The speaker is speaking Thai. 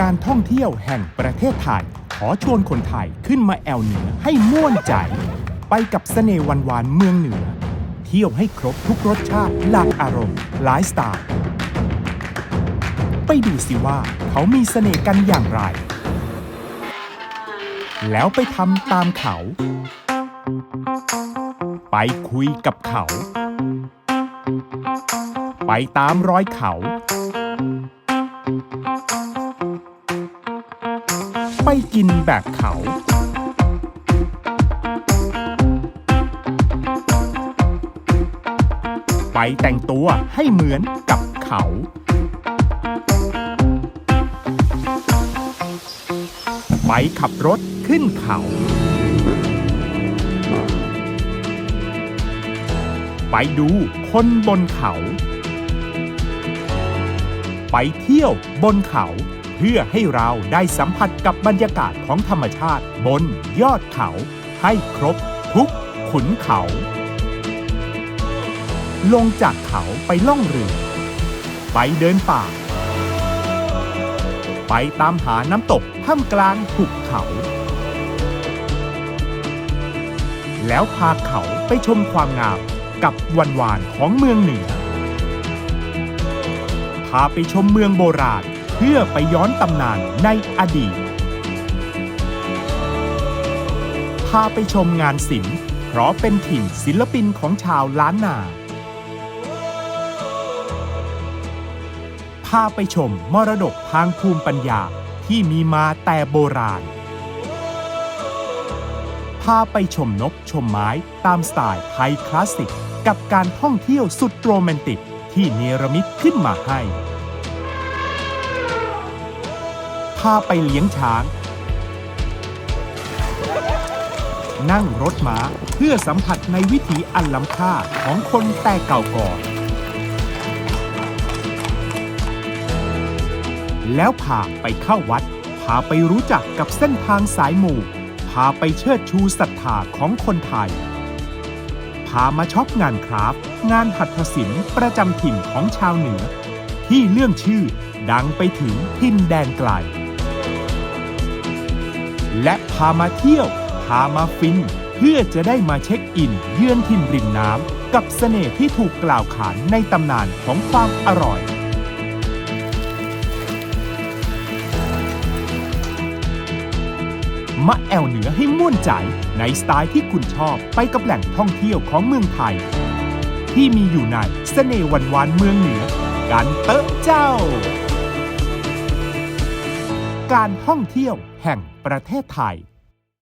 การท่องเที่ยวแห่งประเทศไทย ขอชวนคนไทยขึ้นมาแอวเหนือให้ม่วนใจ ไปกับเสน่ห์วันวานๆเมืองเหนือ เที่ยวให้ครบทุกรสชาติหลากอารมณ์หลายสไตล์ไปดูสิว่าเขามีเสน่ห์กันอย่างไร แล้วไปทำตามเขา ไปคุยกับเขา ไปตามรอยเขา ไปกินแบบเขา ไปแต่งตัวให้เหมือนกับเขา ไปขับรถขึ้นเขา ไปดูคนบนเขา ไปเที่ยวบนเขา พื่อให้เราได้สัมผัสกับบรรยากาศของธรรมชาติ บนยอดเขา ให้ครบทุกขุนเขา ลงจากเขาไปล่องเรือ ไปเดินป่า ไปตามหาน้ำตกท่ามกลางหุบเขา แล้วพาเขาไปชมความงามกับวันวานของเมืองเหนือ พาไปชมเมืองโบราณ พื่อไปย้อนตำนานในอดีต พาไปชมงานศิลป์ เพราะเป็นถิ่นศิลปินของชาวล้านนา พาไปชมมรดกทางภูมิปัญญาที่มีมาแต่โบราณ พาไปชมนกชมไม้ตามสไตล์ไทยคลาสสิก กับการท่องเที่ยวสุดโรแมนติกที่เนรมิตขึ้นมาให้ พาไปเลี้ยงช้าง นั่งรถม้าเพื่อสัมผัสในวิถีอันล้ำค่าของคนแต่เก่าก่อน แล้วพาไปเข้าวัด พาไปรู้จักกับเส้นทางสายหมู่ พาไปเชิดชูศรัทธาของคนไทย พามาช็อปงานคราฟต์งานหัตถศิลป์ประจำถิ่นของชาวเหนือ ที่เรื่องชื่อดังไปถึงทินแดนไกล และพามาเที่ยว พามาฟิน เพื่อจะได้มาเช็คอิน เยือนถิ่นริมน้ำกับเสน่ห์ที่ถูกกล่าวขานในตำนานของความอร่อยมาแอวเหนือให้ม่วนใจในสไตล์ที่คุณชอบไปกับแหล่งท่องเที่ยวของเมืองไทย ที่มีอยู่ในเสน่ห์วันวานเมืองเหนือ กันเตอะเจ้า การท่องเที่ยวแห่งประเทศไทย